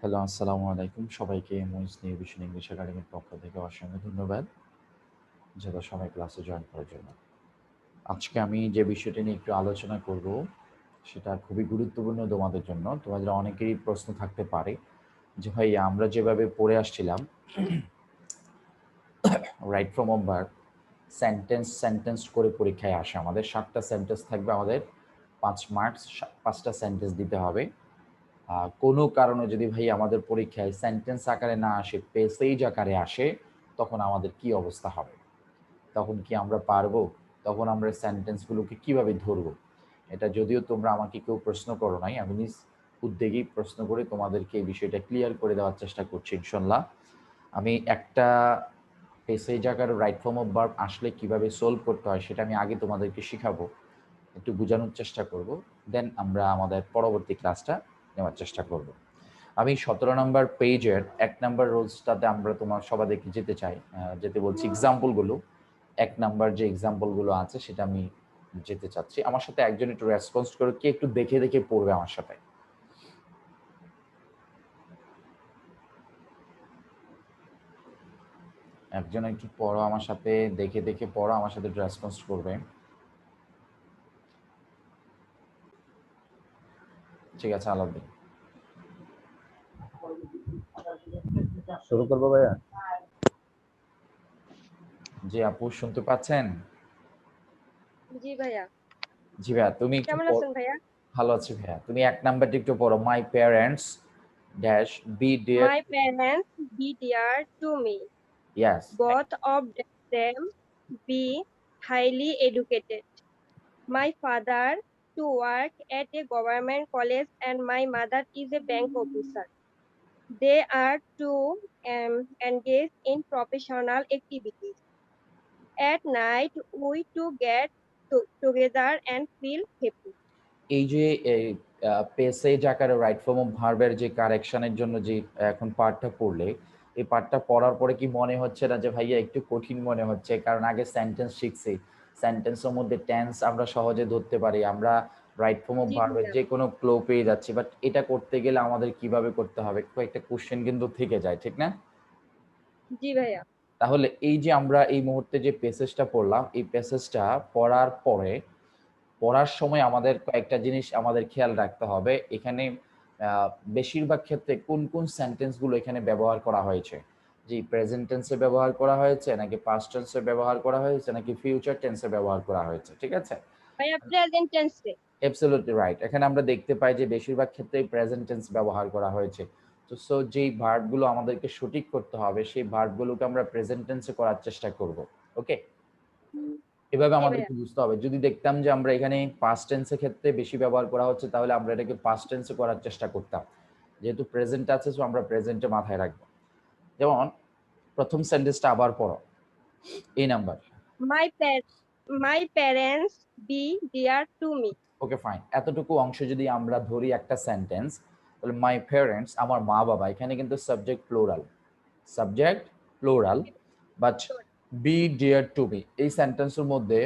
Hello, আসসালামু আলাইকুম। সবাইকে মহিস নিউভিশন ইংলিশ একাডেমির পক্ষ থেকে অসংখ্য ধন্যবাদ যারা সবাই ক্লাসে জয়েন করার জন্য। আজকে আমি যে বিষয়টি নিয়ে একটু আলোচনা করব, সেটা খুবই গুরুত্বপূর্ণ তোমাদের জন্য। তোমাদের অনেকেরই প্রশ্ন থাকতে পারে যে, ভাই, আমরা যেভাবে পড়ে আসছিলাম right from over sentence sentence করে পরীক্ষায় আসে আমাদের, সাতটা সেন্টেন্স থাকবে আমাদের, পাঁচ মার্কস পাঁচটা সেন্টেন্স দিতে হবে। কোনো কারণে যদি ভাই আমাদের পরীক্ষায় সেন্টেন্স আকারে না আসে পেসেজ আকারে আসে, তখন আমাদের কি অবস্থা হবে? তখন কি আমরা পারব? তখন আমরা সেন্টেন্সগুলোকে কীভাবে ধরবো? এটা যদিও তোমরা আমাকে কেউ প্রশ্ন করো নাই, আমি নিজ উদ্যোগেই প্রশ্ন করে তোমাদেরকে এই বিষয়টা ক্লিয়ার করে দেওয়ার চেষ্টা করছি ইনশাল্লাহ আমি একটা পেসেজ আকারে রাইট ফর্ম অফ বার্ব আসলে কীভাবে সলভ করতে হয় সেটা আমি আগে তোমাদেরকে শিখাবো, একটু বোঝানোর চেষ্টা করব। দেন আমরা আমাদের পরবর্তী ক্লাসটা নেওয়ার চেষ্টা করব। আমি সতেরো নম্বর পেজের এক নম্বর রোলসটাতে আমরা তোমার সবাইকে যেতে চাই। যেতে বলছি এক্সাম্পলগুলো এক নাম্বার যে এক্সাম্পলগুলো আছে সেটা আমি যেতে চাচ্ছি। আমার সাথে একজন একটু রেসপন্স করে কি একটু দেখে দেখে পড়বে আমার সাথে। একজন একটু পড়ো আমার সাথে দেখে দেখে পড়ো আমার সাথে একটু রেসপন্স করবে। ঠিক আছে আলাদিন শুরু করব ভাইয়া? জি আপু শুনতে পাচ্ছেন? জি ভাইয়া। জি ভাইয়া তুমি কেমন আছেন ভাইয়া? ভালো আছি ভাইয়া। তুমি এক নাম্বারটা একটু পড়ো my parents dash be dear my parents be dear to me yes both of them be highly educated my father to work at a government college and my mother is a bank officer they are to um, engage in professional activities at night we to get to, together and feel happy এই যে passage আকারে right form of ভার্বের যে কারেকশনের জন্য যে এখন পার্টটা পড়লে এই পার্টটা পড়ার পরে কি মনে হচ্ছে না যে ভাইয়া একটু কঠিন মনে হচ্ছে কারণ আগে সেন্টেন্স শিখছি সেন্টেন্সের মধ্যে টেন্স আমরা সহজে ধরতে পারি। আমরা রাইট ফর্ম অফ ভার্বের যে কোনো ক্লো পেয়ে যাচ্ছি। বাট এটা করতে গেলে আমাদের কীভাবে করতে হবে? কয়েকটা কোশ্চেন কিন্তু থেকে যায় ঠিক না? জি ভাইয়া। তাহলে এই যে আমরা এই মুহূর্তে যে প্যাসেজটা পড়লাম এই প্যাসেজটা পড়ার পরে পড়ার সময় আমাদের কয়েকটা জিনিস আমাদের খেয়াল রাখতে হবে। এখানে বেশিরভাগ ক্ষেত্রে কোন কোন সেন্টেন্সগুলো এখানে ব্যবহার করা হয়েছে? যে প্রেজেন্ট টেন্সে ব্যবহার করা হয়েছে নাকি পাস্ট টেন্সে ব্যবহার করা হয়েছে নাকি ফিউচার টেন্সে ব্যবহার করা হয়েছে ঠিক আছে? ভাইয়া প্রেজেন্ট টেন্সে অ্যাবসলিউটলি রাইট এখানে আমরা দেখতে পাই যে বেশিরভাগ ক্ষেত্রেই প্রেজেন্ট টেন্স ব্যবহার করা হয়েছে। তো সো যেই ভার্বগুলো আমাদেরকে সঠিক করতে হবে সেই ভার্বগুলোকে আমরা প্রেজেন্ট টেন্সে করার চেষ্টা করব ওকে এভাবে আমাদেরকে বুঝতে হবে। যদি দেখতাম যে আমরা এখানে পাস্ট টেন্সের ক্ষেত্রে বেশি ব্যবহার করা হচ্ছে তাহলে আমরা এটাকে পাস্ট টেন্সে করার চেষ্টা করতাম। যেহেতু প্রেজেন্ট আছে সো আমরা প্রেজেন্টে মাথায় রাখব। যেমন প্রথম সেন্টেন্সটা আবার পড়ো। এই number my my parents be dear to me okay fine এতটুকু অংশ যদি আমরা ধরি একটা সেন্টেন্স তাহলে মাই প্যারেন্টস আমার মা বাবা এখানে কিন্তু subject plural subject plural but be dear to be এই সেন্টেন্সের মধ্যে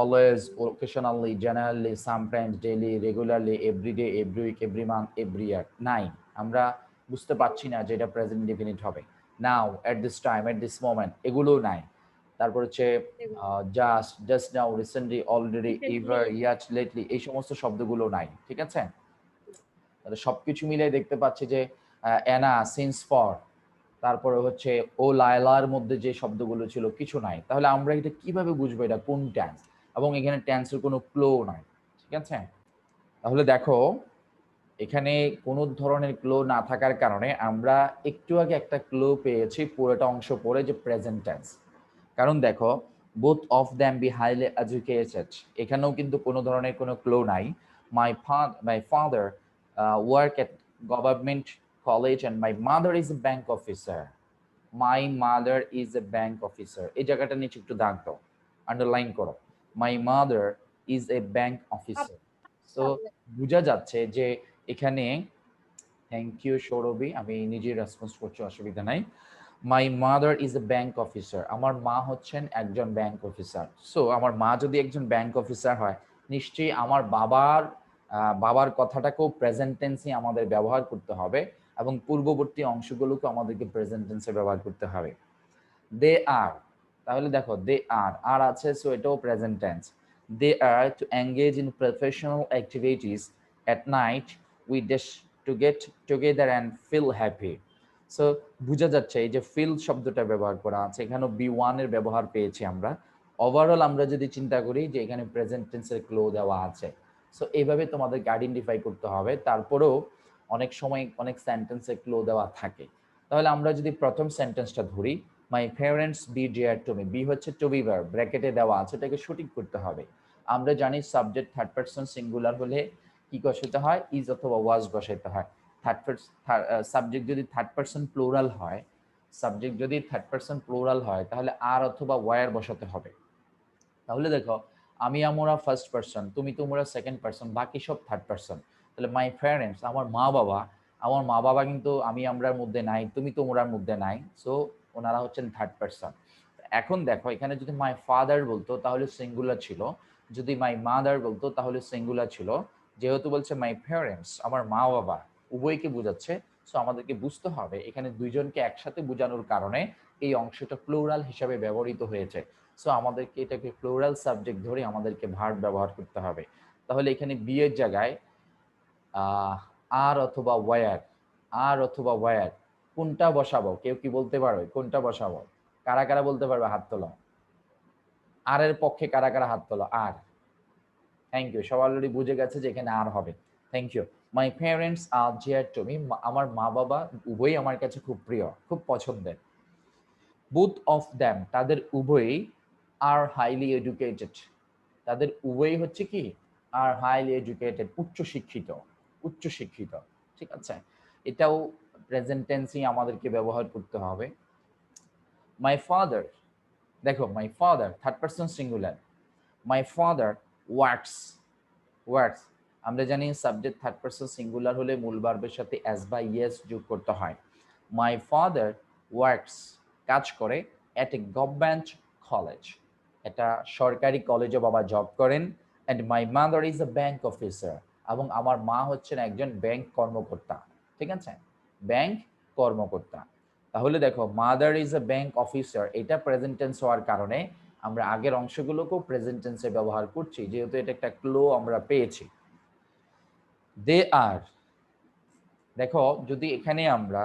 always occasionally generally sometimes daily regularly everyday every week every month every year নাই আমরা বুঝতে পারছি না যে এটা প্রেজেন্ট ডিফিনিট হবে। Now at this time at this moment এগুলোও নাই। তারপর হচ্ছে just just now recently already ever yet lately এই সমস্ত শব্দগুলো নাই ঠিক আছে? তাহলে সবকিছু মিলে দেখতে পাচ্ছি যে অ্যানা সিন্স ফর তারপরে হচ্ছে ও লায়লার মধ্যে যে শব্দগুলো ছিল কিছু নাই। তাহলে আমরা এটা কীভাবে বুঝব? এটা কোন ট্যান্স এবং এখানে ট্যান্সের কোনো ক্লো নাই ঠিক আছে? তাহলে দেখো এখানে কোনো ধরনের ক্লো না থাকার কারণে আমরা একটু আগে একটা ক্লো পেয়েছি পুরোটা অংশ পড়ে যে প্রেজেন্ট টেন্স কারণ দেখো both of them be highly educated এখানেও কিন্তু কোনো ধরনের কোনো ক্লো নাই। My my father work at government college and my mother is a bank officer my mother is a bank officer এই জায়গাটা নিচে একটু দাগ দাও। আন্ডারলাইন করো। My mother is a bank officer so বোঝা যাচ্ছে যে এখানে থ্যাংক ইউ সৌরভী, আমি নিজেই রেসপন্স করছি, অসুবিধা নাই। My mother is a bank officer আমার মা হচ্ছেন একজন ব্যাংক অফিসার সো আমার মা যদি একজন ব্যাংক অফিসার হয়, নিশ্চয়ই আমার বাবার বাবার কথাটাকেও প্রেজেন্ট টেন্সে আমাদের ব্যবহার করতে হবে এবং পূর্ববর্তী অংশগুলোকে আমাদেরকে প্রেজেন্ট টেন্সে ব্যবহার করতে হবে। দে আর তাহলে দেখো দে আর আর আছে সো এটাও present tense they are to engage in professional activities at night we days to get together and feel happy so বোঝা যাচ্ছে এই যে ফিল শব্দটা ব্যবহার করা আছে, এখানেও বি ওয়ানের ব্যবহার পেয়েছি আমরা। ওভারঅল আমরা যদি চিন্তা করি যে এখানে প্রেজেন্ট টেন্সের ক্লো দেওয়া আছে। সো এইভাবে তোমাদেরকে আইডেন্টিফাই করতে হবে। তারপরেও অনেক সময় অনেক সেন্টেন্সে ক্লো দেওয়া থাকে। তাহলে আমরা যদি প্রথম সেন্টেন্সটা ধরি my parents be dear to me be হচ্ছে টু বি ভার ব্র্যাকেটে দেওয়া আছে, এটাকে সঠিক করতে হবে। আমরা জানি সাবজেক্ট থার্ড পার্সন সিঙ্গুলার হলে কি বসাতে হয়? ইজ অথবা ওয়াজ বসাইতে হয়। থার্ড সাবজেক্ট যদি থার্ড পার্সন প্লোরাল হয় সাবজেক্ট যদি থার্ড পার্সন প্লোরাল হয়, তাহলে আর অথবা ওয়ার বসাতে হবে। তাহলে দেখো, আমি আমরা ফার্স্ট পার্সন তুমি তোমরা সেকেন্ড পার্সন বাকি সব থার্ড পার্সন তাহলে মাই প্যারেন্টস আমার মা বাবা, আমার মা বাবা কিন্তু আমি আমরার মধ্যে নাই, তুমি তোমরার মধ্যে নাই সো ওনারা হচ্ছেন থার্ড পার্সন এখন দেখো, এখানে যদি মাই ফাদার বলতো, তাহলে সিঙ্গুলার ছিল। যদি মাই মাদার বলতো, তাহলে সিঙ্গুলার ছিল। যেহেতু বলছে মাই প্যারেন্টস আমার মা বাবা উভয়কে বোঝাচ্ছে সো আমাদেরকে বুঝতে হবে। এখানে দুইজনকে একসাথে বোঝানোর কারণে এই অংশটা প্লোরাল হিসাবে ব্যবহৃত হয়েছে। সো আমাদেরকে এটাকে প্লোরাল সাবজেক্ট ধরে আমাদেরকে ভার্ব ব্যবহার করতে হবে। তাহলে এখানে বিয়ের জায়গায় আর অথবা ওয়ার আর অথবা ওয়ার কোনটা বসাবো? কেউ কি বলতে পারবে? কোনটা বসাবো? কারা কারা বলতে পারবে? হাত তোলো আর এর পক্ষে কারা কারা হাত তোলো আর থ্যাংক ইউ সব অলরেডি বুঝে গেছে যে এখানে আর হবে। Thank you my parents are dear to me আমার মা বাবা উভয়ই আমার কাছে খুব প্রিয়, খুব পছন্দের। বুথ অফ দ্যাম তাদের উভয়ই আর হাইলি এডুকেটেড তাদের উভয়ই হচ্ছে কি? আর হাইলি এডুকেটেড উচ্চ শিক্ষিত উচ্চ শিক্ষিত। ঠিক আছে? এটাও প্রেজেন্ট টেন্সই আমাদেরকে ব্যবহার করতে হবে। মাই ফাদার দেখো my father third person singular my father works works আমরা জানি সাবজেক্ট থার্ড পার্সন সিঙ্গুলার হলে মূল ভার্বের সাথে অ্যাজ বা ইয়েস যোগ করতে হয়। মাই ফাদার ওয়ার্কস কাজ করে অ্যাট এ গভর্নমেন্ট কলেজ এটা সরকারি কলেজে বাবা জব করেন and my mother is a bank officer এবং আমার মা হচ্ছেন একজন ব্যাংক কর্মকর্তা। ঠিক আছে? ব্যাংক কর্মকর্তা। তাহলে দেখো mother is a bank officer এটা প্রেজেন্টেন্স হওয়ার কারণে আমরা আগের অংশগুলোকেও প্রেজেন্টেন্সে ব্যবহার করছি, যেহেতু এটা একটা ক্লো আমরা পেয়েছি। দে আর দেখো, যদি এখানে আমরা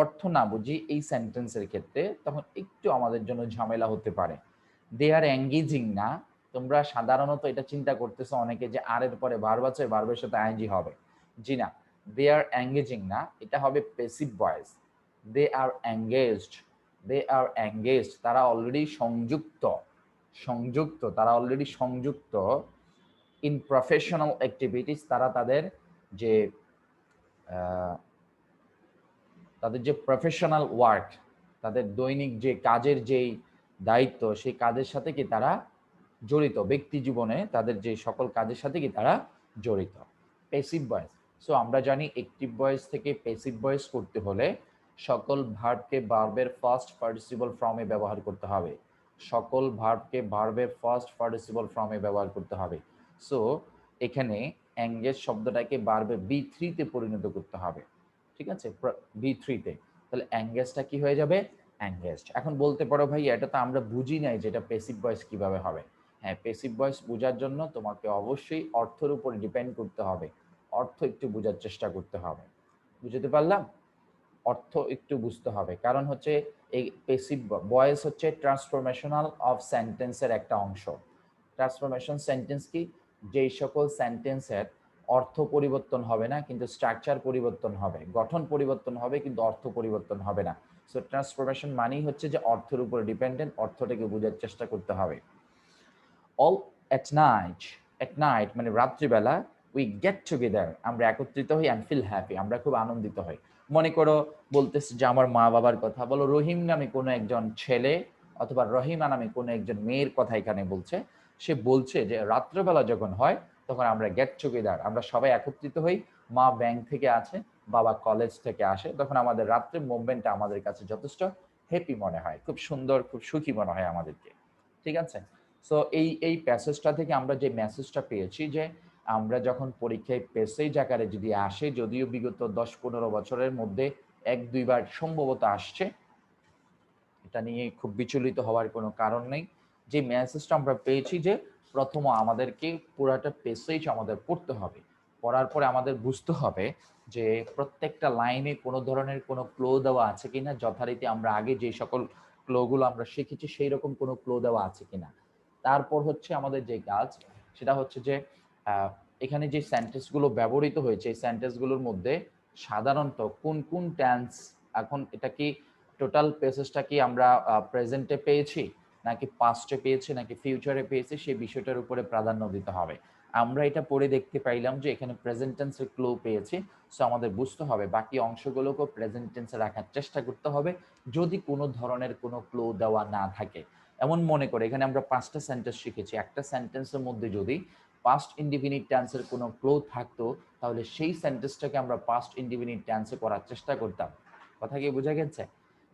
অর্থ না বুঝি এই সেন্টেন্সের ক্ষেত্রে, তখন একটু আমাদের জন্য ঝামেলা হতে পারে। দে আর এঙ্গেজিং না, তোমরা সাধারণত এটা চিন্তা করতেছো অনেকে যে আর এর পরে ভার্ব আছে ভার্বের সাথে আইনজি হবে। জি না দে আর এঙ্গেজিং না, এটা হবে passive voice they are engaged they are engaged তারা অলরেডি সংযুক্ত। সংযুক্ত, তারা অলরেডি সংযুক্ত ইন প্রফেশনাল অ্যাক্টিভিটিস তারা তাদের যে তাদের যে প্রফেশনাল ওয়ার্ক তাদের দৈনিক যে কাজের যেই দায়িত্ব, সেই কাজের সাথে কি তারা জড়িত? ব্যক্তি জীবনে তাদের যে সকল কাজের সাথে কি তারা জড়িত? পেসিভ ভয়েস সো আমরা জানি অ্যাক্টিভ ভয়েস থেকে পেসিভ ভয়েস করতে হলে সকল ভার্বকে ভার্বের ফার্স্ট পার্টিসিপল ফর্মে ব্যবহার করতে হবে। সকল ভার্বকে ভার্বের ফার্স্ট পার্টিসিপল ফর্মে ব্যবহার করতে হবে। সো এখানে অ্যাঙ্গেজ শব্দটাকে ভার্বে বি থ্রিতে পরিণত করতে হবে। ঠিক আছে? বি থ্রিতে তাহলে অ্যাঙ্গেজটা কি হয়ে যাবে? অ্যাঙ্গেজড এখন বলতে পারো ভাই এটা তো আমরা বুঝি নাই যে এটা পেসিভ ভয়েস কীভাবে হবে। হ্যাঁ পেসিভ ভয়েস বোঝার জন্য তোমাকে অবশ্যই অর্থের উপর ডিপেন্ড করতে হবে। অর্থ একটু বোঝার চেষ্টা করতে হবে। বুঝতে পারলাম? অর্থ একটু বুঝতে হবে। কারণ হচ্ছে এই পেসিভ ভয়েস হচ্ছে ট্রান্সফরমেশনাল অফ সেন্টেন্সের একটা অংশ। ট্রান্সফরমেশন সেন্টেন্স কি? যেই সকল সেন্টেন্সের অর্থ পরিবর্তন হবে না, কিন্তু স্ট্রাকচার পরিবর্তন হবে। গঠন পরিবর্তন হবে, কিন্তু অর্থ পরিবর্তন হবে না। সো ট্রান্সফরমেশন মানেই হচ্ছে যে অর্থের উপর ডিপেন্ডেন্ট অর্থটাকে বোঝার চেষ্টা করতে হবে। All at night at night মানে রাত্রিবেলা উই গেট টুগেদার আমরা একত্রিত হই অ্যান্ড ফিল হ্যাপি আমরা খুব আনন্দিত হই। মনে করো বলতেছে যে আমার মা বাবার কথা। বলো, রহিম নামে কোনো একজন ছেলে অথবা রহিমা নামে কোনো একজন মেয়ের কথা এখানে বলছে। সে বলছে যে, রাত্রেবেলা যখন হয়, তখন আমরা গেট টুগেদার আমরা সবাই একত্রিত হই। মা ব্যাংক থেকে আছে বাবা কলেজ থেকে আসে। তখন আমাদের রাত্রে মুভমেন্টটা আমাদের কাছে যথেষ্ট হ্যাপি মনে হয়। খুব সুন্দর, খুব সুখী মনে হয় আমাদেরকে। ঠিক আছে? সো এই এই প্যাসেজটা থেকে আমরা যে মেসেজটা পেয়েছি যে আমরা যখন পরীক্ষায় পেসেজ আকারে যদি আসে, যদিও বিগত দশ পনেরো বছরের মধ্যে এক দুইবার সম্ভবত আসছে, এটা নিয়ে খুব বিচলিত হওয়ার কোনো কারণ নেই। যে মেসেজটা আমরা পেয়েছি যে প্রথম আমাদেরকে পুরাটা পেসেজ আমাদের পড়তে হবে। পড়ার পরে আমাদের বুঝতে হবে যে প্রত্যেকটা লাইনে কোনো ধরনের কোনো ক্লো দেওয়া আছে কিনা, যথারীতি আমরা আগে যে সকল ক্লোগুলো আমরা শিখেছি, সেই রকম কোনো ক্লো দেওয়া আছে কিনা। তারপর হচ্ছে আমাদের যে কাজ, সেটা হচ্ছে যে এখানে যে সেন্টেন্সগুলো ব্যবহৃত হয়েছে, এই সেন্টেন্সগুলোর মধ্যে সাধারণত কোন কোন টেন্স এখন এটা কি টোটাল পেসেসটা কি আমরা প্রেজেন্টে পেয়েছি, নাকি পাস্টে পেয়েছি, নাকি ফিউচারে পেয়েছি, সেই বিষয়টার উপরে প্রাধান্য দিতে হবে। আমরা এটা পড়ে দেখতে পাইলাম যে এখানে প্রেজেন্টেন্সের ক্লো পেয়েছি সো আমাদের বুঝতে হবে বাকি অংশগুলোকেও প্রেজেন্টেন্সে রাখার চেষ্টা করতে হবে, যদি কোনো ধরনের কোনো ক্লো দেওয়া না থাকে। এমন মনে করে, এখানে আমরা পাঁচটা সেন্টেন্স শিখেছি, একটা সেন্টেন্সের মধ্যে যদি পাস্ট ইনডিফিনিট টেন্সের কোনো ক্লো থাকতো, তাহলে সেই সেন্টেন্সটাকে আমরা পাস্ট ইনডিফিনিট টেন্সে করার চেষ্টা করতাম। কথা কি বোঝা গেছে?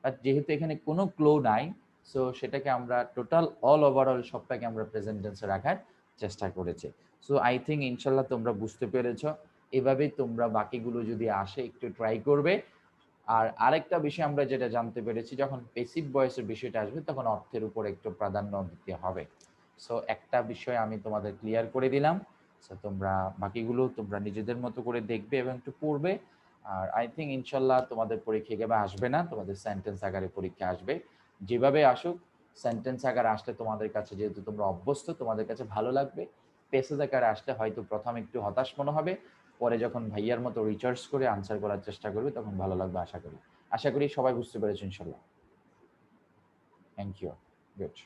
বাট যেহেতু এখানে কোনো ক্লো নাই সো সেটাকে আমরা টোটাল অল ওভারঅল সবটাকে আমরা প্রেজেন্ট টেন্সে রাখার চেষ্টা করেছি। সো আই থিঙ্ক ইনশাল্লাহ তোমরা বুঝতে পেরেছ। এভাবেই তোমরা বাকিগুলো যদি আসে, একটু ট্রাই করবে। আর আরেকটা বিষয় আমরা যেটা জানতে পেরেছি, যখন পেসিভ বয়সের বিষয়টা আসবে, তখন অর্থের উপর একটু প্রাধান্য দিতে হবে। সো একটা বিষয় আমি তোমাদের ক্লিয়ার করে দিলাম। সো তোমরা বাকিগুলো তোমরা নিজেদের মতো করে দেখবে এবং একটু পড়বে। আর আই থিঙ্ক ইনশাল্লাহ তোমাদের পরীক্ষা এভাবে আসবে না। তোমাদের সেন্টেন্স আকারে পরীক্ষা আসবে। যেভাবে আসুক সেন্টেন্স আকারে আসলে তোমাদের কাছে যেহেতু তোমরা অভ্যস্ত, তোমাদের কাছে ভালো লাগবে। পেসেজ আকারে আসলে হয়তো প্রথম একটু হতাশ মনে হবে। পরে যখন ভাইয়ার মতো রিচার্জ করে আনসার করার চেষ্টা করবে, তখন ভালো লাগবে আশা করি। আশা করি সবাই বুঝতে পেরেছ ইনশাল্লাহ। Thank you good